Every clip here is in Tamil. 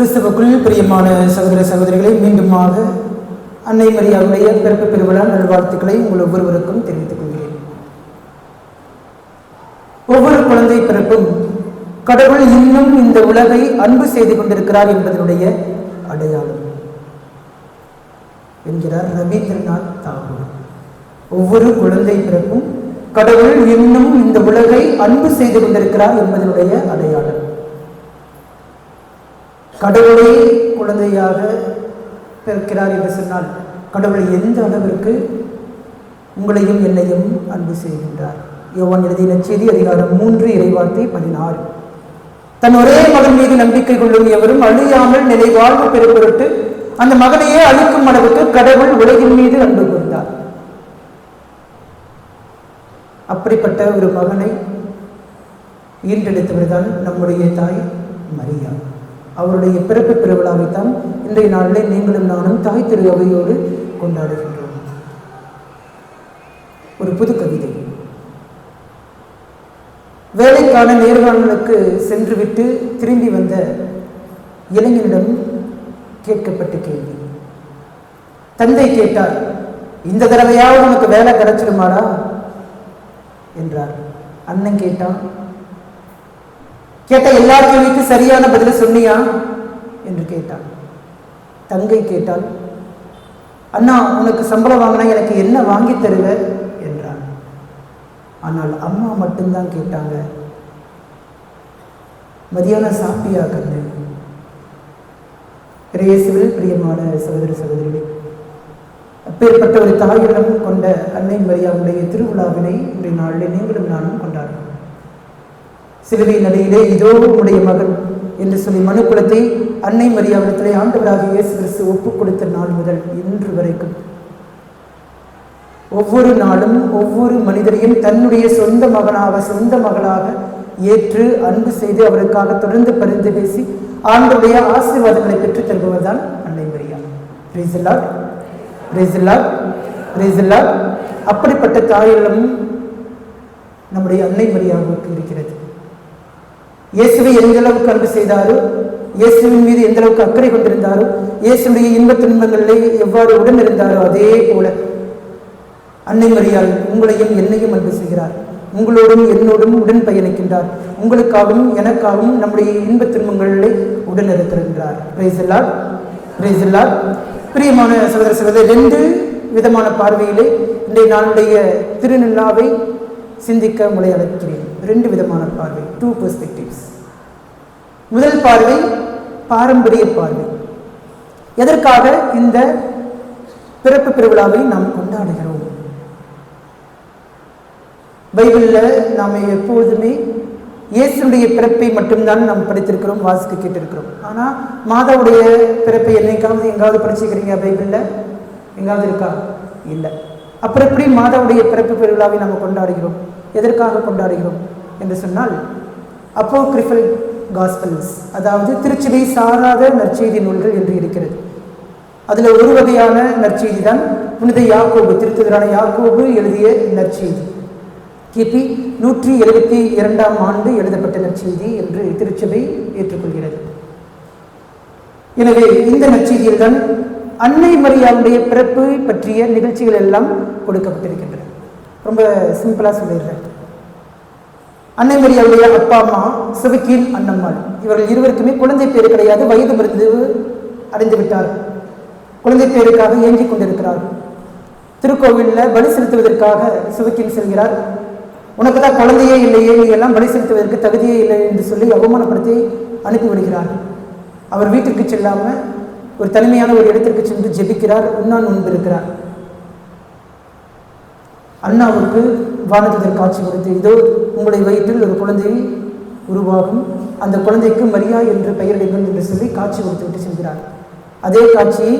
கிறிஸ்துவுக்குள் பிரியமான சகோதர சகோதரிகளை மீண்டுமாக அன்னை மரியாவுடைய பிறப்பு பெருவிழா நல்வாழ்த்துக்களை உங்கள் ஒவ்வொருவருக்கும் தெரிவித்துக் கொள்கிறேன். ஒவ்வொரு குழந்தை பிறப்பும் கடவுள் இன்னும் இந்த உலகை அன்பு செய்து கொண்டிருக்கிறார் என்பதனுடைய அடையாளம் என்கிறார் ரவீந்திரநாத் தாகூர். ஒவ்வொரு குழந்தை பிறப்பும் கடவுள் இன்னும் இந்த உலகை அன்பு செய்து கொண்டிருக்கிறார் என்பதனுடைய அடையாளம். கடவுளே குழந்தையாக பிறக்கிறார் என்று சொன்னால் கடவுள் எந்த அளவிற்கு உங்களையும் என்னையும் அன்பு செய்கின்றார்? யோவான் எழுதிய செய்தி அதிகாரம் மூன்று இறைவார்த்தை பதினாறு. தன் ஒரே மகன் மீது நம்பிக்கை கொள்ளும் எவரும் அழியாமல் நிலை வாழ்வு பெறும் பொருட்டு அந்த மகனையே அழிக்கும் அளவுக்கு கடவுள் உலகின் மீது அன்பு கூர்ந்தார். அப்படிப்பட்ட ஒரு மகனை ஈன்றெடுத்தவர் தான் நம்முடைய தாய் மரியா. அவருடைய பிறப்பு பெருவிழாவைத்தான் இன்றைய நாளில் நீங்களும் நானும் தாய் திரு அவையோடு கொண்டாடுகின்றோம். ஒரு புது கவிதை. வேலைக்கான நேர்காணலுக்கு சென்றுவிட்டு திரும்பி வந்த இளைஞனிடம் கேட்கப்பட்ட கேள்வி. தந்தை கேட்டார் இந்த தடவையாவது உனக்கு வேலை கிடைச்சிருமாடா என்றார். அண்ணன் கேட்டான் கேட்ட எல்லா கேள்விக்கும் சரியான பதில சொன்னியா? என்று கேட்டான் தங்கை கேட்டாள் அண்ணா உனக்கு சம்பளம் வாங்கினா எனக்கு என்ன வாங்கி தருவ? என்றான் ஆனால் அம்மா மட்டும்தான் கேட்டாங்க. மதியானம் சாப்பிட்டியா கண்ணு? இயேசுவில் பிரியமான சகோதர சகோதரிகளே அப்பேற்பட்ட ஒரு தாயிடம் கொண்ட அன்னை மரியாவுடைய திருவிழாவினை இன்றைய நாளில் நீங்களும் நானும் கொண்டாடுறோம் சிலுவை நடையிலே இதோ உடைய மகன் என்று சொல்லி மனுக்குலத்தை அன்னை மரியாவிடத்திலே ஆண்டவராக இயேசு கிறிஸ்து ஒப்புக் கொடுத்த நாள் முதல் இன்று வரைக்கும். ஒவ்வொரு நாளும் ஒவ்வொரு மனிதரையும் தன்னுடைய சொந்த மகனாக சொந்த மகளாக ஏற்று அன்பு செய்து அவருக்காக தொடர்ந்து பரிந்து பேசி ஆண்டுடைய ஆசீர்வாதங்களை பெற்றுத் தருபவர் தான் அன்னை மரியா. ரேசில்லா ரேசில்லா ரேசில்லா அப்படிப்பட்ட தாயிலும் நம்முடைய அன்னை மரியாவுக்கு இருக்கிறது. இயேசுவை எந்த அளவுக்கு அன்பு செய்தாரோ இயேசுவின் மீது எந்த அளவுக்கு அக்கறை கொண்டிருந்தாரோ இயேசுடைய இன்ப துன்பங்களிலே எவ்வாறு உடன் இருந்தாரோ அதே போல அன்னை மரியாள் உங்களையும் என்னையும் அன்பு செய்கிறார். உங்களோடும் என்னோடும் உடன் பயணிக்கின்றார். உங்களுக்காகவும் எனக்காகவும் நம்முடைய இன்ப துன்பங்களிலே உடன் இருக்கிறார் பிரைசல்லாட் பிரைசல்லாட் பிரியமான சகோதர சகோதரி ரெண்டு விதமான பார்வையிலே இன்றைய நாளுடைய திருநிலாவை சிந்திக்க உங்களை அழைக்கிறேன் ரெண்டு விதமான பார்வை டூ பெர்ஸ்பெக்டிவ்ஸ் முதல் பார்வை பாரம்பரிய பார்வை. எதற்காக இந்த பிறப்பு பெருவிழாவை நாம் கொண்டாடுகிறோம்? பைபிளில் நாம் எப்போதுமே இயேசுடைய பிறப்பை மட்டும்தான் நாம் படித்திருக்கிறோம் வாசிக்க கேட்டிருக்கிறோம். ஆனால் மாதாவுடைய பிறப்பை என்னைக்காவது எங்காவது படிச்சுக்கிறீங்க பைபிளில்? எங்காவது இருக்கா? இல்லை. அப்புறம் எப்படி மாதாவுடைய பிறப்பு பெருவிழாவை நாம் கொண்டாடுகிறோம்? எதற்காக கொண்டாடுகிறோம் என்று சொன்னால் அப்போ கிரிஃபல் காஸ்பல்ஸ் அதாவது திருச்சிலை சாராத நற்செய்தி நூல்கள் என்று இருக்கிறது. அதில் ஒரு வகையான நற்செய்தி தான் புனித யாக்கோபு திருத்துதரான யாக்கோபு எழுதிய நற்செய்தி. கிபி நூற்றி எழுபத்தி இரண்டாம் ஆண்டு எழுதப்பட்ட நற்செய்தி என்று திருச்சபை ஏற்றுக்கொள்கிறது. எனவே இந்த நற்செய்தியில்தான் அன்னை மரியாவுடைய பிறப்பு பற்றிய நிகழ்ச்சிகள் எல்லாம் கொடுக்கப்பட்டிருக்கின்றன. ரொம்ப சிம்பிளாக சொல்லிடுறேன். அன்னை மரியாவுடைய அப்பா அம்மா சிவக்கீன் அன்னம்மாள் இவர்கள் இருவருக்குமே குழந்தை பேர் கிடையாது வயது மருந்து அடைந்து விட்டார். குழந்தை பேருக்காக ஏங்கிக் கொண்டிருக்கிறார். திருக்கோவிலில் பலி செலுத்துவதற்காக சிவக்கீன் செல்கிறார். உனக்கு தான் குழந்தையே இல்லையே நீ எல்லாம் பலி செலுத்துவதற்கு தகுதியே இல்லை என்று சொல்லி அவமானப்படுத்தி அனுப்பிவிடுகிறார். அவர் வீட்டிற்கு செல்லாமல் ஒரு தனிமையான ஒரு இடத்திற்கு சென்று ஜெபிக்கிறார் உண்ணான் முன்பு இருக்கிறார் அண்ணாவுக்கு வானதர் காட்சி கொடுத்து இதோ உங்களுடைய வயிற்றில் ஒரு குழந்தை உருவாகும். அந்த குழந்தைக்கு மரியா என்று பெயரிடுங்கள் என்று சொல்லி காட்சி கொடுத்து விட்டு செல்கிறார். அதே காட்சியை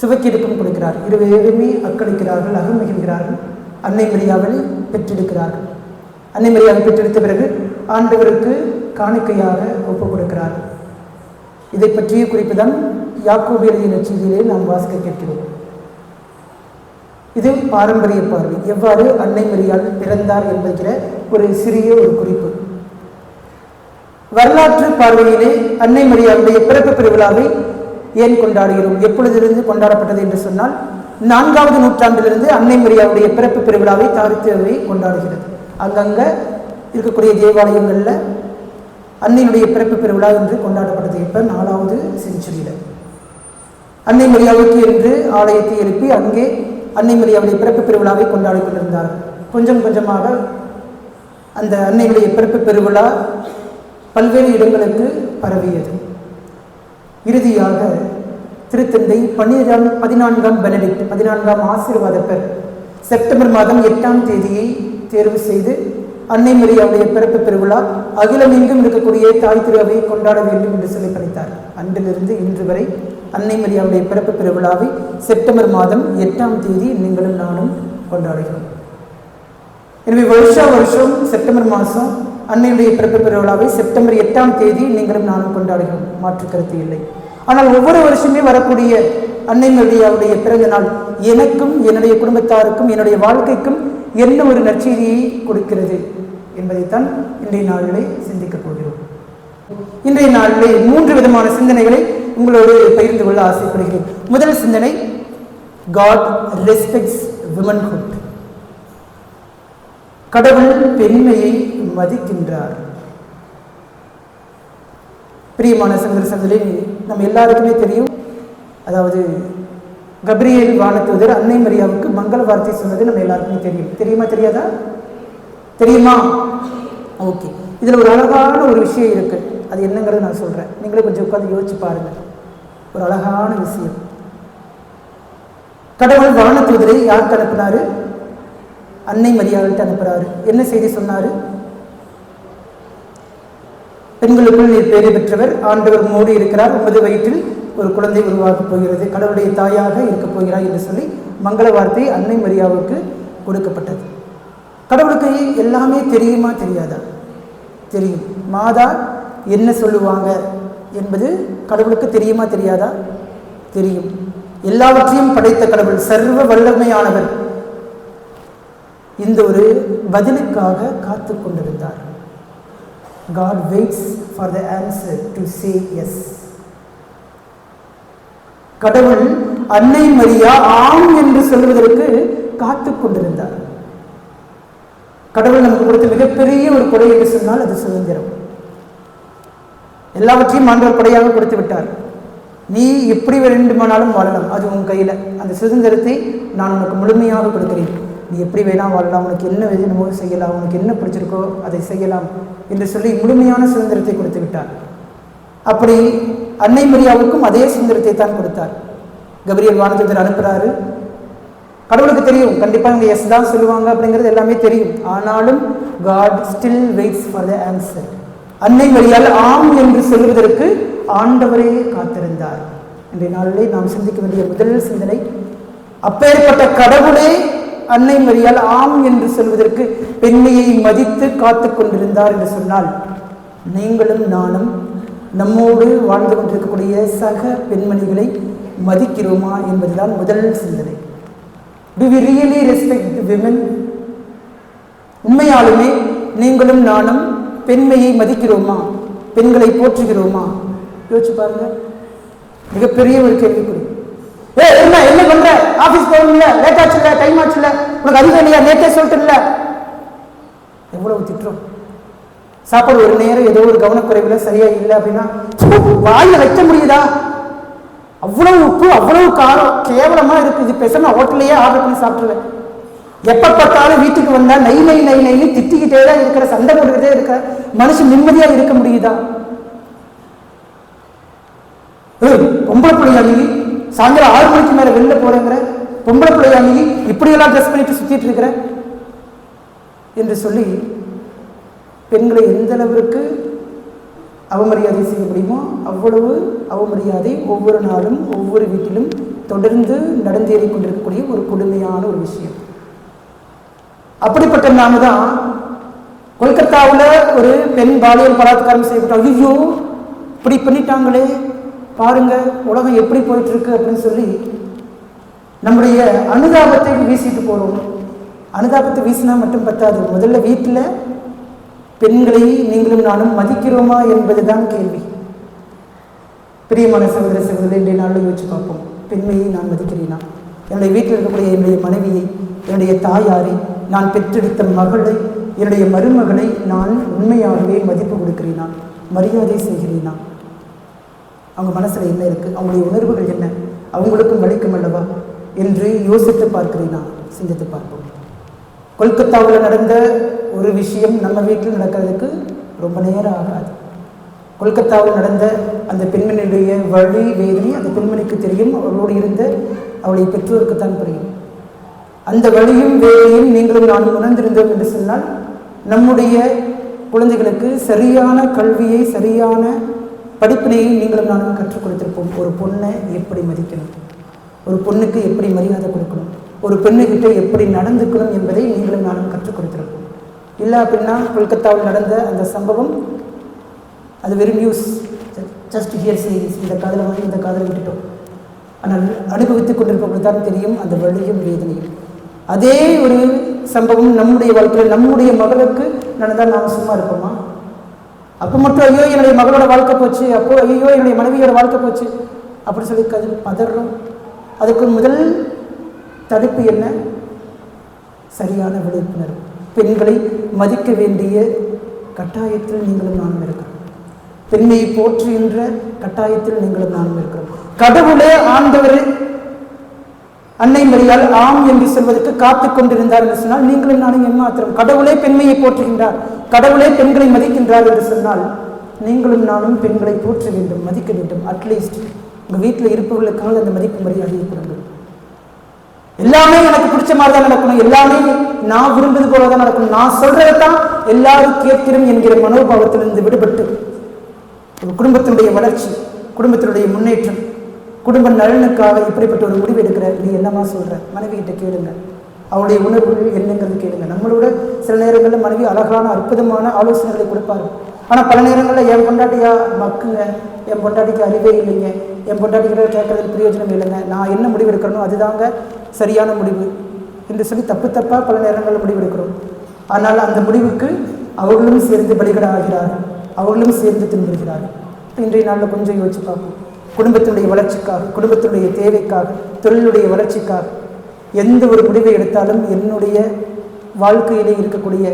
சிவக்கிருக்கும் கொடுக்கிறார். இருவருமே அக்களிக்கிறார்கள் அகமிகிறார்கள் அன்னை மரியாவில் பெற்றெடுக்கிறார்கள். அன்னை மரியாவை பெற்றெடுத்த பிறகு ஆண்டவருக்கு காணிக்கையாக ஒப்புக் கொடுக்கிறார். இதை பற்றிய குறிப்பு தான் யாக்கோபு எழுதிய நாம் வாசிக்க கேட்கிறோம். இது பாரம்பரிய பார்வை. எவ்வாறு அன்னை மரியாள் பிறந்தார் என்கிற ஒரு சிறிய ஒரு குறிப்பு. வரலாற்று பார்வையிலே அன்னை மரியாவுடைய பிறப்பு பெருவிழாவை ஏன் கொண்டாடுகிறோம்? எப்பொழுதிலிருந்து கொண்டாடப்பட்டது என்று சொன்னால் நான்காவது நூற்றாண்டிலிருந்து அன்னை மரியாவுடைய பிறப்பு பெருவிழாவை தாரித்தவை கொண்டாடுகிறது. அங்கங்க இருக்கக்கூடிய தேவாலயங்களில் அன்னையினுடைய பிறப்பு பெருவிழா என்று கொண்டாடப்பட்டது இப்போ நாலாவது செஞ்சுரியில் அன்னை மரியாவுக்கு என்று ஆலயத்தை எழுப்பி அங்கே அன்னை மரியாவுடைய பிறப்பு பெருவிழாவை கொண்டாடி கொண்டிருந்தார். கொஞ்சம் கொஞ்சமாக அந்த அன்னையுடைய பிறப்பு பெருவிழா பல்வேறு இடங்களுக்கு பரவியது. இறுதியாக திருத்தந்தை பன்னிரெண்டாம் பதினான்காம் பெனடிக்ட் பதினான்காம் ஆசீர்வாதப்பர் செப்டம்பர் மாதம் எட்டாம் தேதியை தேர்வு செய்து அன்னை மரியாவுடைய பிறப்பு பெருவிழா அகிலமெங்கும் இருக்கக்கூடிய தாய் திருவை கொண்டாட வேண்டும் என்று சொல்லி பணித்தார் அன்றிலிருந்து இன்று வரை அன்னை மரியாவுடைய பிறப்பு பெருவிழாவை செப்டம்பர் மாதம் எட்டாம் தேதி நீங்களும் நானும் கொண்டாடுகிறோம். எனவே வருஷா வருஷம் செப்டம்பர் மாதம் அன்னையுடைய பிறப்பு பெருவிழாவை செப்டம்பர் எட்டாம் தேதி நீங்களும் நானும் கொண்டாடுகிறோம். மாற்று கருத்து இல்லை. ஆனால் ஒவ்வொரு வருஷமே வரக்கூடிய அன்னை மரியாவுடைய பிறந்த நாள் எனக்கும் என்னுடைய குடும்பத்தாருக்கும் என்னுடைய வாழ்க்கைக்கும் என்ன ஒரு நற்செய்தியை கொடுக்கிறது என்பதைத்தான் இன்றைய நாளிலே சிந்திக்கப் போகிறோம். இன்றைய நாளிலே மூன்று விதமான சிந்தனைகளை உங்களோடு பகிர்ந்து கொள்ள ஆசைப்படுகிறேன். முதல் சிந்தனை காட் ரெஸ்பெக்ட்ஸ் விமன்ஹுட் கடவுள் பெண்மையை மதிக்கின்றார். பிரியமான சங்கர சங்கரே நம்ம எல்லாருக்குமே தெரியும் அதாவது கப்ரியல் வானத்தூதர் அன்னை மரியாவுக்கு மங்கள வார்த்தை சொன்னது நம்ம எல்லாருக்குமே தெரியும். தெரியுமா தெரியாதா? தெரியுமா? ஓகே. இதில் ஒரு அழகான ஒரு விஷயம் இருக்கு. அது என்னங்கிறத நான் சொல்கிறேன் நீங்களே கொஞ்சம் உட்காந்து யோசிச்சு பாருங்க. ஒரு அழகான விஷயம். கடவுள் வானத்துவதிலே யாருக்கு அனுப்பினாரு? அன்னை மரியாதைட்டு அனுப்புகிறாரு என்ன செய்தி சொன்னாரு? பெண்களுக்குள் நீர் பேறு பெற்றவர் ஆண்டவர் மோடி இருக்கிறார். உமது வயிற்றில் ஒரு குழந்தை உருவாகப் போகிறது. கடவுளுடைய தாயாக இருக்கப் போகிறார் என்று சொல்லி மங்கள வார்த்தை அன்னை மரியாவுக்கு கொடுக்கப்பட்டது. கடவுளுக்கு எல்லாமே தெரியுமா தெரியாதா? தெரியும். மாதா என்ன சொல்லுவாங்க என்பது கடவுளுக்கு தெரியுமா தெரியாதா? தெரியும். எல்லாவற்றையும் படைத்த கடவுள் சர்வ வல்லமையானவர். இந்த ஒரு பதிலுக்காக காத்து கொண்டிருந்தார். God waits for the answer to say yes. கடவுள் அன்னை மரியா ஆம் என்று சொல்வதற்கு காத்து கொண்டிருந்தார். கடவுள் நமக்கு கொடுத்த மிகப்பெரிய ஒரு கொடை என்று சொன்னால் அது சுதந்திரம். எல்லாவற்றையும் ஆண்டவர் கொடையாக கொடுத்து விட்டார். நீ எப்படி வேண்டுமானாலும் வாழலாம். அது உன் கையில். அந்த சுதந்திரத்தை நான் உனக்கு முழுமையாக கொடுக்கிறேன். நீ எப்படி வேணாம் வாழலாம். உனக்கு என்ன வேணுமோ செய்யலாம். உனக்கு என்ன பிடிச்சிருக்கோ அதை செய்யலாம் என்று சொல்லி முழுமையான சுதந்திரத்தை கொடுத்து விட்டார். அப்படி அன்னை மரியாவுக்கும் அதே சுதந்திரத்தை தான் கொடுத்தார். கபிரியல் வானதூதர் அனுப்புகிறாரு கடவுளுக்கு தெரியும். கண்டிப்பாக எஸ் தான் சொல்லுவாங்க அப்படிங்கிறது எல்லாமே தெரியும். ஆனாலும் God still waits for the answer அன்னை மரியால் ஆம் என்று சொல்வதற்கு ஆண்டவரே காத்திருந்தார். இன்றைய நாளிலே நாம் சிந்திக்க வேண்டிய முதல் சிந்தனை அப்பேற்பட்ட கடவுளே அன்னை மரியால் ஆம் என்று சொல்வதற்கு பெண்மையை மதித்து காத்து கொண்டிருந்தார் என்று சொன்னால் நீங்களும் நானும் நம்மோடு வாழ்ந்து கொண்டிருக்கக்கூடிய சக பெண்மணிகளை மதிக்கிறோமா என்பதுதான் முதல் சிந்தனை. Do we really respect women உண்மையாலுமே நீங்களும் நானும் பெண்மையை மதிக்கிறோமா? பெண்களை போற்றுகிறோமா? யோசிச்சு பாருங்க. மிகப்பெரிய ஒரு கேள்விக்குறி. ஏ என்ன என்ன பண்ற? ஆபீஸ் போகணும்ல? லேட் ஆச்சுல டைம் ஆச்சுல உனக்கு அதிகம் இல்லையா? நேற்றே சொல்லிட்டுல எவ்வளவு திட்டுறோம். சாப்பாடு ஒரு நேரம் ஏதோ ஒரு கவனக்குறைவுல சரியா இல்லை அப்படின்னா வாயில வைக்க முடியுதா? அவ்வளவு உப்பு அவ்வளவு காரம் கேவலமா இருக்கு. இது பேசாம ஹோட்டல்லையே ஆர்டர் பண்ணி சாப்பிட்டுருவேன். எப்போ பார்த்தாலும் வீட்டுக்கு வந்தா நை நை நை நைன்னு திட்டிக்கிட்டே தான் இருக்கிற சண்டை போட்டுக்கிட்டே இருக்கிற மனுஷன் நிம்மதியா இருக்க முடியுதா? பொம்பளை பிள்ளையாளி சாயந்தரம் ஆறு மணிக்கு மேல வெளில போறேங்கிற. பொம்பளை பிள்ளையாளி நீ? இப்படியெல்லாம் ட்ரெஸ் பண்ணிட்டு சுத்திட்டு இருக்கிற? என்று சொல்லி பெண்களை எந்த அளவிற்கு அவமரியாதை செய்ய முடியுமோ அவ்வளவு அவமரியாதை ஒவ்வொரு நாளும் ஒவ்வொரு வீட்டிலும் தொடர்ந்து நடந்தேறி கொண்டிருக்கக்கூடிய ஒரு கொடுமையான ஒரு விஷயம். அப்படிப்பட்ட நாம தான் கொல்கத்தாவில் ஒரு பெண் பாலியல் பலாத்காரம் செய்யப்பட்ட ஐயோ இப்படி பண்ணிட்டாங்களே பாருங்க உலகம் எப்படி போயிட்டு இருக்கு அப்படின்னு சொல்லி நம்முடைய அனுதாபத்தை வீசிட்டு போறோம். அனுதாபத்தை வீசினா மட்டும் பத்தாது. முதல்ல வீட்டில் பெண்களை நீங்களும் நானும் மதிக்கிறோமா என்பதுதான் கேள்வி. பிரியமான சகோதர சகோதரி இன்றைய நாளில் யோசிச்சு பார்ப்போம். பெண்மையை நான் மதிக்கிறேனா? என்னுடைய வீட்டில் இருக்கக்கூடிய என்னுடைய மனைவியை என்னுடைய தாயாரை நான் பெற்றெடுத்த மகளை என்னுடைய மருமகளை நான் உண்மையாகவே மதிப்பு கொடுக்கிறேனா? மரியாதை செய்கிறேனா? அவங்க மனசில் என்ன இருக்குது அவங்களுடைய உணர்வுகள் என்ன? அவங்களுக்கும் வலிக்கும் அல்லவா? என்று யோசித்து பார்க்கிறேனா சிந்தித்து பார்ப்போம். கொல்கத்தாவில் நடந்த ஒரு விஷயம் நம்ம வீட்டில் நடக்கிறதுக்கு ரொம்ப நேரம் ஆகாது. கொல்கத்தாவில் நடந்த அந்த பெண்மணியுடைய வழி வேதனை அந்த பெண்மணிக்கு தெரியும். அவளோடு இருந்த அவளுடைய பெற்றோருக்கு தான் புரியும். அந்த வழியும் வேலையும் நீங்களும் நான் உணர்ந்திருந்தோம் என்று சொன்னால் நம்முடைய குழந்தைகளுக்கு சரியான கல்வியை சரியான படிப்பினையை நீங்களும் நானும் கற்றுக் கொடுத்திருப்போம். ஒரு பொண்ணை எப்படி மதிக்கணும்? ஒரு பொண்ணுக்கு எப்படி மரியாதை கொடுக்கணும்? ஒரு பெண்ணுகிட்ட எப்படி நடந்துக்கணும் என்பதை நீங்களும் நானும் கற்றுக் கொடுத்திருப்போம். இல்லை அப்படின்னா கொல்கத்தாவில் நடந்த அந்த சம்பவம் அது வெறும் நியூஸ் ஜஸ்ட் ஹியர் சேவிங்ஸ் இந்த காதலை வாங்கி இந்த காதலை விட்டுட்டோம். ஆனால் அனுபவித்துக் கொண்டிருப்பவர்கள் தான் தெரியும் அந்த வழியும் வேதனையும். அதே ஒரு சம்பவம் நம்முடைய வாழ்க்கையில் நம்முடைய மகளுக்கு நடந்தால் நாம் சும்மா இருப்போமா? அப்போ மட்டும் ஐயோ என்னுடைய மகளோட வாழ்க்கை போச்சு அப்போ ஐயோ என்னுடைய மனைவியோட வாழ்க்கை போச்சு அப்படி சொல்லி கது பதறோம். அதுக்கு முதல் தடுப்பு என்ன? சரியான விழிப்புணர்வு. பெண்களை மதிக்க வேண்டிய கட்டாயத்தில் நீங்களும் நானும் இருக்கிறோம். பெண்மையை போற்றுகின்ற கட்டாயத்தில் நீங்களும் நானும் இருக்கிறோம். கடவுளே ஆண்டவர் அன்னை மரியால் ஆம் என்று சொல்வதற்கு காத்து கொண்டிருந்தார் என்று சொன்னால் நீங்களும் நானும் ஏமாத்திரம் கடவுளே பெண்மையை போற்றுகின்றார் கடவுளே பெண்களை மதிக்கின்றார் என்று சொன்னால் நீங்களும் நானும் பெண்களை போற்ற வேண்டும் மதிக்க வேண்டும். அட்லீஸ்ட் உங்கள் வீட்டில் இருப்பவர்களுக்காக அந்த மதிப்பு மரியாதையை கொடுங்கள். எல்லாமே எனக்கு பிடிச்ச மாதிரி தான் நடக்கணும். எல்லாமே நான் விரும்புவது போல தான் நடக்கணும். நான் சொல்றதை தான் எல்லாரும் கேட்கிறோம் என்கிற மனோபாவத்திலிருந்து விடுபட்டு ஒரு குடும்பத்தினுடைய வளர்ச்சி குடும்பத்தினுடைய முன்னேற்றம் குடும்ப நலனுக்காக இப்படிப்பட்ட ஒரு முடிவு எடுக்கிற நீ என்னமா சொல்ற? மனைவி கிட்ட கேளுங்க. அவளுடைய உணர்வு என்னங்கிறது கேளுங்க. நம்மளோட சில நேரங்களில் மனைவி அழகான அற்புதமான ஆலோசனைகளை கொடுப்பாரு. ஆனால் பல நேரங்களில் என் பொண்டாட்டியா? மக்குங்க. என் பொண்டாட்டிக்கு அறிவே இல்லைங்க. என் பொண்டாட்டிக்கிட்ட கேட்கறதுக்கு பிரயோஜனம் இல்லைங்க. நான் என்ன முடிவு எடுக்கிறனோ அதுதாங்க சரியான முடிவு. என்று சொல்லி தப்பு தப்பாக பல நேரங்களில் முடிவு எடுக்கிறோம். ஆனால் அந்த முடிவுக்கு அவர்களும் சேர்ந்து பலிகட ஆகிறார்கள். அவர்களும் சேர்ந்து தின்படுகிறார்கள் இன்றைய நாளில் கொஞ்சம் யோசிச்சு பார்ப்போம். குடும்பத்தினுடைய வளர்ச்சிக்காக குடும்பத்தினுடைய தேவைக்காக தொழிலுடைய வளர்ச்சிக்காக எந்த ஒரு முடிவை எடுத்தாலும் என்னுடைய வாழ்க்கையிலே இருக்கக்கூடிய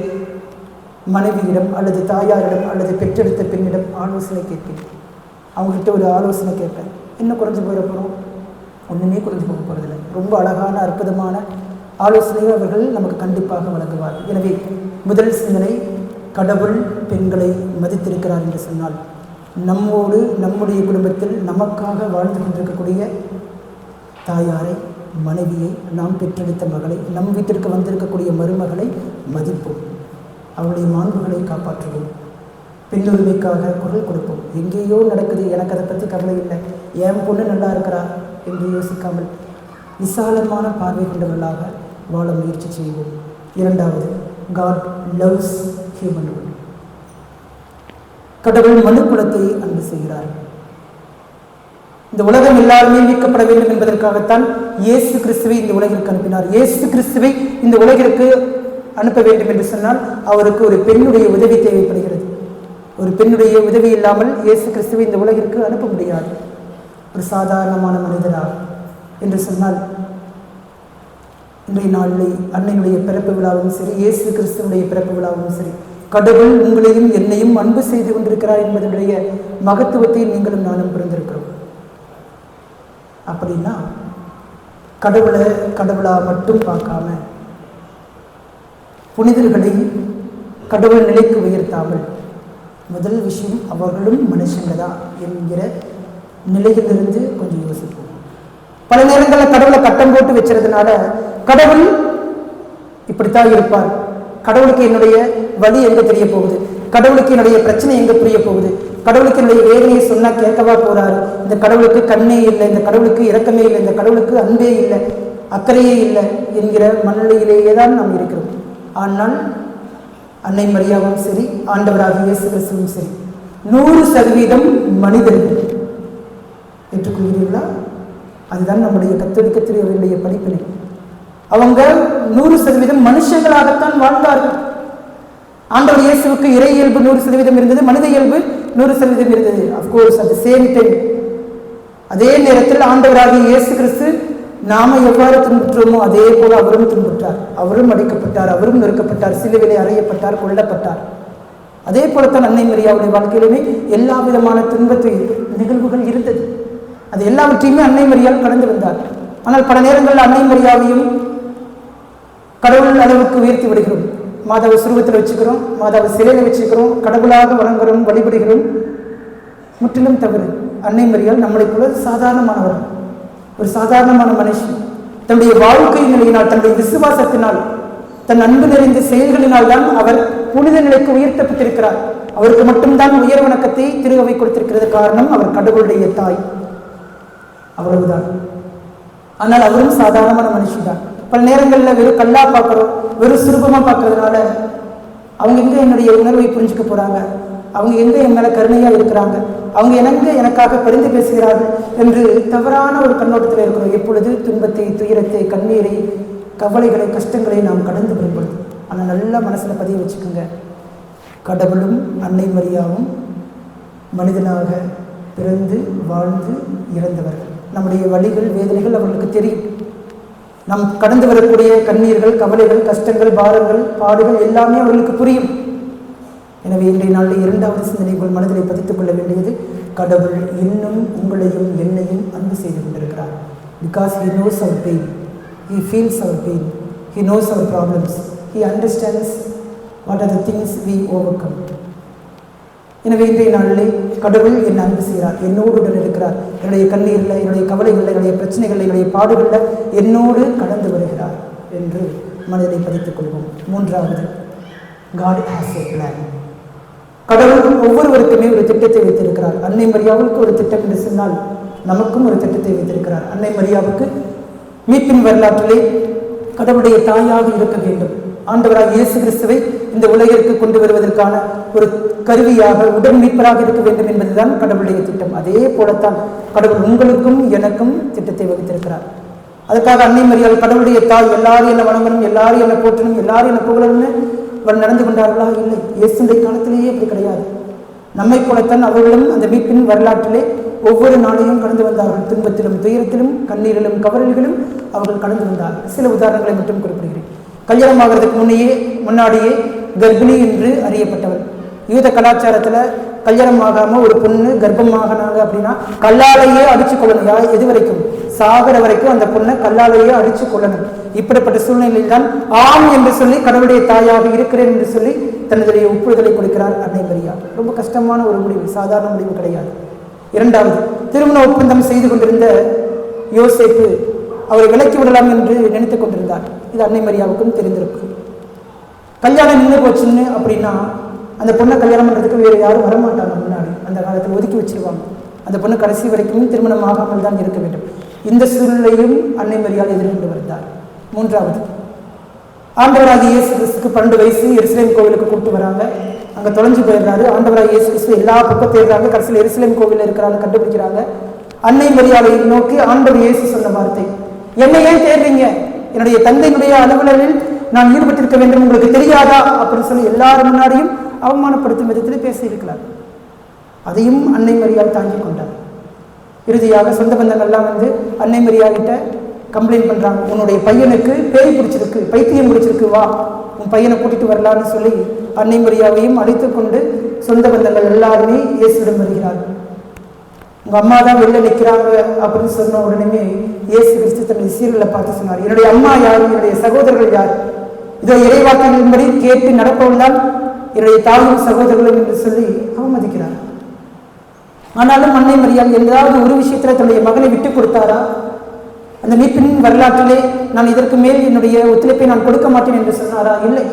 மனைவியிடம் அல்லது தாயாரிடம் அல்லது பெற்றெடுத்த பெண்ணிடம் ஆலோசனை கேட்பேன் அவங்ககிட்ட ஒரு ஆலோசனை கேட்பேன். இன்னும் குறைஞ்சு போயிட போகிறோம் ஒன்றுமே குறைஞ்சு போக போகிறதில்லை ரொம்ப அழகான அற்புதமான ஆலோசனையை அவர்கள் நமக்கு கண்டிப்பாக வழங்குவார்கள். எனவே முதல் சிந்தனை கடவுள் பெண்களை மதித்திருக்கிறார் என்று சொன்னால் நம்மோடு நம்முடைய குடும்பத்தில் நமக்காக வாழ்ந்து கொண்டிருக்கக்கூடிய தாயாரை மனைவியை நாம் பெற்றெடுத்த மகளை நம் வீட்டிற்கு வந்திருக்கக்கூடிய மருமகளை மதிப்போம். அவளுடைய மாண்புகளை காப்பாற்றுவோம். பெண்ணுரிமைக்காக குரல் கொடுப்போம். எங்கேயோ நடக்குது எனக்கு அதை பற்றி கவலை இல்லை. என் பொண்ணு நல்லா இருக்கிறா என்று யோசிக்காமல் விசாலமான பார்வை கொண்டவர்களாக வாழ முயற்சி செய்வோம். இரண்டாவது காட் லவ்ஸ் ஹியூமன் கடவுள் மனு குலத்தை அன்பு செய்கிறார். இந்த உலகம் எல்லாருமே மீட்கப்பட வேண்டும் என்பதற்காகத்தான் இயேசு கிறிஸ்துவை இந்த உலகிற்கு அனுப்பினார். இயேசு கிறிஸ்துவை இந்த உலகிற்கு அனுப்ப வேண்டும் என்று சொன்னால் அவருக்கு ஒரு பெண்ணுடைய உதவி தேவைப்படுகிறது. ஒரு பெண்ணுடைய உதவி இல்லாமல் இயேசு கிறிஸ்துவை இந்த உலகிற்கு அனுப்ப முடியாது. ஒரு சாதாரணமான மனிதராக என்று சொன்னால் இன்றைய நாளில் அன்னையுடைய பிறப்பு விழாவும் சரி இயேசு கிறிஸ்துவனுடைய பிறப்பு விழாவும் சரி கடவுள் உங்களையும் என்னையும் அன்பு செய்து கொண்டிருக்கிறார் என்பதனுடைய மகத்துவத்தை நீங்களும் நானும் புரிந்திருக்கிறோம். அப்படின்னா கடவுளை கடவுளாக மட்டும் பார்க்காம புனிதர்களை கடவுள் நிலைக்கு உயர்த்தாமல் முதல் விஷயம் அவர்களும் மனுஷங்க தான் என்கிற நிலையிலிருந்து கொஞ்சம் யோசிப்போம். பல நேரங்களில் கடவுளை கட்டம் போட்டு வச்சுறதுனால கடவுள் இப்படித்தான் இருப்பார். கடவுளுக்கு என்னுடைய வழி எங்க தெரிய போகுது? கடவுளுக்கு என்னுடைய பிரச்சனை எங்க புரிய போகுது? கடவுளுக்கு என்னுடைய வேதனையை சொன்னா கேட்கவா போறாரு? இந்த கடவுளுக்கு கண்ணே இல்லை இந்த கடவுளுக்கு இரக்கமே இல்லை இந்த கடவுளுக்கு அன்பே இல்லை அக்கறையே இல்லை என்கிற மனநிலையிலேயே தான் நாம் இருக்கிறோம். ஆனால் அன்னை மரியாவும் சரி ஆண்டவராக இயேசு கிறிஸ்துவும் சரி நூறு சதவீதம் மனிதர்கள். ஏற்றுக்கொள்கிறீர்களா? அதுதான் நம்முடைய கத்தோலிக்க திருவருடைய படிப்பினை. அவங்க நூறு சதவீதம் மனுஷங்களாகத்தான் வாழ்ந்தார்கள். ஆண்டவர் இயேசுவுக்கு இறை இயல்பு நூறு சதவீதம் இருந்தது மனித இயல்பு நூறு சதவீதம் இருந்தது. அப்கோர்ஸ் அட் சேம் டைம் அதே நேரத்தில் ஆண்டவராகிய இயேசு கிறிஸ்து நாம எவ்வாறு துன்புற்றோமோ அதே போல அவரும் துன்புற்றார். அவரும் அடிக்கப்பட்டார் அவரும் நெருக்கப்பட்டார் சிலுவிலை அறையப்பட்டார் கொல்லப்பட்டார். அதே போலத்தான் அன்னை மரியாவுடைய வாழ்க்கையிலுமே எல்லா விதமான துன்பத்தை நிகழ்வுகள் இருந்தது. அது எல்லாவற்றையுமே அன்னை மரியால் கடந்து வந்தார். ஆனால் பல நேரங்களில் அன்னை மரியாவையும் கடவுள் அளவுக்கு உயர்த்தி விடுகிறோம். மாதாவை சுருவத்தில் வச்சுக்கிறோம் மாதாவை சிலையில் வச்சுக்கிறோம் கடவுளாக வணங்குறோம் வழிபடுகிறோம். முற்றிலும் தவறு. அன்னை மரியால் நம்மளை போல சாதாரணமானவர். ஒரு சாதாரணமான மனுஷன். தன்னுடைய வாழ்க்கை நிலையினால் தன்னுடைய விசுவாசத்தினால் தன் அன்பு நிறைந்த செயல்களினால் தான் அவர் புனித நிலைக்கு உயர்த்தப்பட்டிருக்கிறார். அவருக்கு மட்டும்தான் உயர் வணக்கத்தை திருவவை கொடுத்திருக்கிறது காரணம் அவர் கடவுளுடைய தாய். அவ்வளவுதான். ஆனால் அவரும் சாதாரணமான மனுஷன் தான். பல நேரங்களில் வெறும் கல்லா பார்க்குறோம் வெறும் சுருபமாக பார்க்கறதுனால அவங்க எங்க என்னுடைய உணர்வை புரிஞ்சுக்க போறாங்க? அவங்க எங்க என் மேல கருணையா இருக்கிறாங்க? அவங்க எனக்கு எனக்காக பரிந்து பேசுகிறார்கள் என்று தவறான ஒரு கண்ணோட்டத்தில் இருக்கிறோம். எப்பொழுது துன்பத்தை துயரத்தை கண்ணீரை கவலைகளை கஷ்டங்களை நாம் கடந்து வரும்பொழுது? ஆனால் நல்ல மனசில் பதிய வச்சுக்கோங்க. கடவுளும் அன்னை மரியாவும் மனிதனாக பிறந்து வாழ்ந்து இறந்தவர்கள். நம்முடைய வழிகள் வேதனைகள் அவர்களுக்கு தெரியும். நம் கடந்து வரக்கூடிய கண்ணீர்கள் கவலைகள் கஷ்டங்கள் பாரங்கள் பாடுகள் எல்லாமே அவர்களுக்கு புரியும். எனவே இன்றைய நாளில் இரண்டாவது சிந்தனை உங்கள் மனதிலே பதித்துக் கொள்ள வேண்டியது கடவுள் இன்னும் உங்களையும் என்னையும் அன்பு செய்து கொண்டிருக்கிறார். Because he knows our pain he feels our pain he knows our problems he understands what are the things we overcome எனவே இன்றைய நாளிலே கடவுள் என் அன்பு செய்கிறார். என்னோடு உடன் இருக்கிறார். என்னுடைய கண்ணீரில் என்னுடைய கவலைகளில் என்னுடைய பிரச்சனைகளில் என்னுடைய பாடுகளில் என்னோடு கடந்து வருகிறார் என்று மனதை பதித்துக் கொள்வோம். மூன்றாவது காட் ஹாஸ் ஏ பிளான் கடவுள் ஒவ்வொருவருக்குமே ஒரு திட்டத்தை வைத்திருக்கிறார். அன்னை மரியாவுக்கு ஒரு திட்டம் என்று சொன்னால் நமக்கும் ஒரு திட்டத்தை வைத்திருக்கிறார். அன்னை மரியாவுக்கு மீட்பின் வரலாற்றிலே கடவுளுடைய தாயாக இருக்க வேண்டும். ஆண்டவராக இயேசு கிறிஸ்துவை இந்த உலகிற்கு கொண்டு வருவதற்கான ஒரு கருவியாக உடன் மீட்பராக இருக்க வேண்டும் என்பதுதான் கடவுளுடைய திட்டம். அதே போலத்தான் கடவுள் உங்களுக்கும் எனக்கும் திட்டத்தை வகுத்திருக்கிறார். அதுக்காக அன்னை மரியாள் கடவுளுடைய தாய் எல்லாரும் என்ன வணங்கணும் எல்லாரும் என்ன போற்றணும் எல்லாரும் என்ன புகழணும்னு அவர் நடந்து கொண்டார்களா இல்லை. இயேசுடைய காலத்திலேயே அப்படி கிடையாது. நம்மை போலத்தான் அவர்களும் அந்த மீட்பின் வரலாற்றிலே ஒவ்வொரு நாளையும் கடந்து வந்தார்கள். துன்பத்திலும் துயரத்திலும் கண்ணீரிலும் கவரல்களிலும் அவர்கள் கடந்து வந்தார்கள். சில உதாரணங்களை மட்டும் குறிப்பிடுகிறேன். கல்யாணம் ஆகிறதுக்கு முன்னையே முன்னாடியே கர்ப்பிணி என்று அறியப்பட்டவர். யூத கலாச்சாரத்தில் கல்யாணம் ஆகாம ஒரு பொண்ணு கர்ப்பமாகனாங்க அப்படின்னா கல்லாலேயே அடிச்சு கொள்ளணும். யா எது வரைக்கும்? சாகிற வரைக்கும் அந்த பொண்ணை கல்லாலேயே அடிச்சு கொள்ளணும். இப்படிப்பட்ட சூழ்நிலையில் தான் ஆம் என்று சொல்லி கடவுளுடைய தாயாக இருக்கிறேன் என்று சொல்லி தன்னுடைய ஒப்புதலை கொடுக்கிறார் அன்னை மரியா ரொம்ப கஷ்டமான ஒரு முடிவு சாதாரண முடிவு கிடையாது. இரண்டாவது திருமண ஒப்பந்தம் செய்து கொண்டிருந்த யோசேப்பு அவரை விலக்கி விடலாம் என்று நினைத்துக் கொண்டிருந்தார். இது அன்னை மரியாவுக்கும் தெரிந்திருக்கும். கல்யாணம் நின்று போச்சுன்னு அப்படின்னா அந்த பொண்ணை கல்யாணம் பண்ணுறதுக்கு வேறு யாரும் வரமாட்டாங்க முன்னாடி. அந்த காலத்தில் ஒதுக்கி வச்சிருவாங்க. அந்த பொண்ணு கடைசி வரைக்கும் திருமணம் ஆகாமல் தான் இருக்க வேண்டும். இந்த சூழ்நிலையும் அன்னை மரியாதை எதிர்கொண்டு வந்தார் மூன்றாவது ஆண்டவராக இயேசு கிறிஸ்துக்கு பன்னெண்டு வயசு எருசலேம் கோவிலுக்கு கூப்பிட்டு வராங்க. அங்கே தொலைஞ்சு போயிடுறாரு. ஆண்டவராக இயேசு கிறிஸ்து எல்லா பக்கம் தேடுறாங்க. கடைசியில் எருசலேம் கோவிலில் இருக்கிறாங்க கண்டுபிடிக்கிறாங்க. அன்னை மரியாதையை நோக்கி ஆண்டவர் இயேசு சொன்ன வார்த்தை என்னை ஏன் தேடுறீங்க? என்னுடைய தந்தையினுடைய அலுவலரில் நான் ஈடுபட்டிருக்க வேண்டும் உங்களுக்கு தெரியாதா? அப்படின்னு சொல்லி எல்லாரும் முன்னாடியும் அவமானப்படுத்தும் விதத்தில் பேசியிருக்கிறார். அதையும் அன்னை மரியால் தாங்கி கொண்டார். இறுதியாக சொந்த பந்தங்கள்லாம் வந்து அன்னை மரியா கிட்ட கம்ப்ளைண்ட் பண்ணுறாங்க உன்னுடைய பையனுக்கு பேய் பிடிச்சிருக்கு பைத்தியம் பிடிச்சிருக்கு வா. உன் பையனை கூட்டிட்டு வரலான்னு சொல்லி அன்னை மரியாவையும் அழைத்து கொண்டு சொந்த பந்தங்கள் எல்லாருமே இயேசுவிடம் வருகிறார்கள். உங்க அம்மா தான் வெளில நிற்கிறாங்க அப்படின்னு சொன்ன உடனே இயேசு கிறிஸ்து தன்னுடைய சீரலை பார்த்து சொன்னார். என்னுடைய அம்மா யார்? என்னுடைய சகோதரர்கள் யார்? இதோ இறைவாக்கின்படி கேட்டு நடப்பவன் தான் என்னுடைய தாயும் சகோதரர்களும் என்று சொல்லி அவமதிக்கிறார். ஆனாலும் அன்னை மரியாள் ஏதாவது ஒரு விஷயத்துல தன்னுடைய மகனை விட்டு கொடுத்தாரா? அந்த மீட்பின் வரலாற்றிலே நான் இதற்கு மேல் என்னுடைய ஒத்துழைப்பை நான் கொடுக்க மாட்டேன் என்று சொன்னாரா? இல்லை.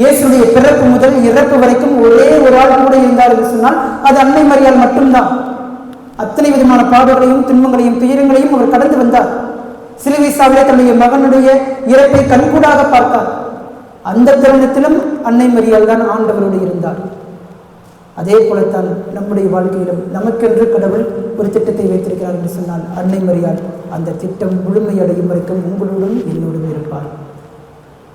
இயேசுடைய பிறப்பு முதல் இறப்பு வரைக்கும் ஒரே ஒரு ஆள் கூட இருந்தார் என்று சொன்னால் அது அன்னை மரியாள் மட்டும்தான். அத்தனை விதமான பாடுகளையும் துன்பங்களையும் துயரங்களையும் அவர் கடந்து வந்தார். சிலுவைசாவிலே தன்னுடைய மகனுடைய இறப்பை கண்கூடாக பார்த்தார். அந்த தருணத்திலும் அன்னை மரியால் தான் ஆண்டவரோடு இருந்தார். அதே போலத்தான் நம்முடைய வாழ்க்கையிலும் நமக்கென்று கடவுள் ஒரு திட்டத்தை வைத்திருக்கிறார் என்று சொன்னால் அன்னை மரியால் அந்த திட்டம் முழுமையடையும் வரைக்கும் உங்களோடும் என்னோடும் இருப்பார்.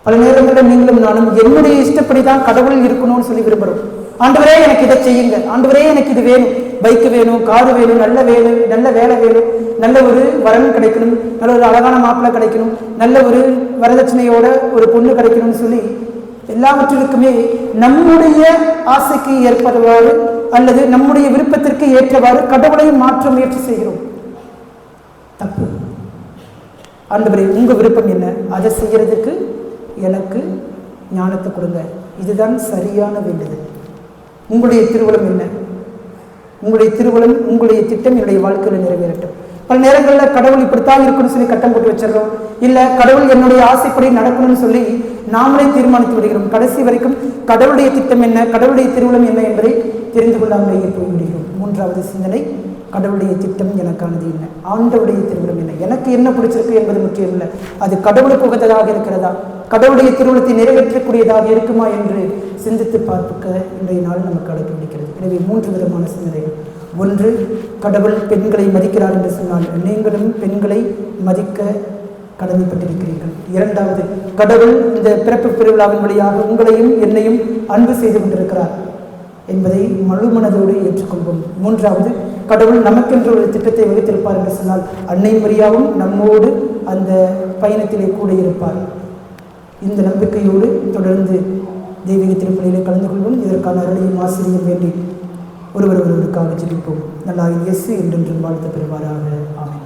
பல நேரங்களில் நீங்களும் நானும் என்னுடைய இஷ்டப்படி தான் கடவுள் இருக்கணும்னு சொல்லி விரும்புகிறோம். ஆண்டவரே எனக்கு இதை செய்யுங்க ஆண்டவரே எனக்கு இது வேணும். பைக்கு வேணும் காரு வேணும் நல்ல வேலை நல்ல வேலை வேணும் நல்ல ஒரு வரன் கிடைக்கணும் நல்ல ஒரு அழகான மாப்பிள்ளை கிடைக்கணும் நல்ல ஒரு வரதட்சணையோட ஒரு பொண்ணு கிடைக்கணும்னு சொல்லி எல்லாவற்றிற்குமே நம்முடைய ஆசைக்கு ஏற்படுவாறு அல்லது நம்முடைய விருப்பத்திற்கு ஏற்றவாறு கடவுளை மாற்ற முயற்சி செய்கிறோம். தப்பு. ஆண்டவரே உங்க விருப்பம் என்ன? அதை செய்யறதுக்கு எனக்கு ஞானத்தை கொடுங்க. இதுதான் சரியான வேண்டுதல். உங்களுடைய திருவுளம் என்ன? உங்களுடைய திருவுளம் உங்களுடைய திட்டம் என்னுடைய வாழ்க்கையில் நிறைவேறட்டும். பல நேரங்களில் கடவுள் இப்படித்தான் இருக்கணும்னு சொல்லி கட்டம் போட்டு வச்சிடறோம். இல்லை கடவுள் என்னுடைய ஆசைப்படி நடக்கணும்னு சொல்லி நாமளே தீர்மானித்து விடுகிறோம். கடைசி வரைக்கும் கடவுளுடைய திட்டம் என்ன கடவுளுடைய திருவுளம் என்ன என்பதை தெரிந்து கொள்ளாமலேயே போய் மூன்றாவது சிந்தனை கடவுளுடைய திட்டம் எனக்கானது என்ன? ஆண்டவுடைய திருவிழம் என்ன? எனக்கு என்ன பிடிச்சிருக்கு என்பது முக்கியம் இல்லை. அது கடவுளுக்கு உகந்ததாக இருக்கிறதா? கடவுளுடைய திருவிழத்தை நிறைவேற்றக்கூடியதாக இருக்குமா என்று சிந்தித்து பார்ப்புக்க இன்றைய நாள் நமக்கு அழைக்கப்படுகிறது எனவே மூன்று விதமான சிந்தனைகள். ஒன்று கடவுள் பெண்களை மதிக்கிறார் என்று சொன்னால் நீங்களும் பெண்களை மதிக்க கடமைப்பட்டிருக்கிறீர்கள். இரண்டாவது கடவுள் இந்த பிறப்பு பெருவிழாவின் வழியாக உங்களையும் என்னையும் அன்பு செய்து கொண்டிருக்கிறார் என்பதை முழு மனதோடு ஏற்றுக்கொள்வோம். மூன்றாவது கடவுள் நமக்கென்று ஒரு திட்டத்தை வகுத்திருப்பார் என்று சொன்னால் அன்னை மரியாவும் நம்மோடு அந்த பயணத்திலே கூட இருப்பார் இந்த நம்பிக்கையோடு தொடர்ந்து தெய்வீக திருப்பலியிலே கலந்து கொள்வோம். இதற்கான அருளையும் ஆசிரியம் வேண்டி ஒருவர் ஒருவருக்காக ஜெபிப்போம். நல்லா இயேசு என்றென்றும் வாழ்த்து பெறுவாராக. ஆமை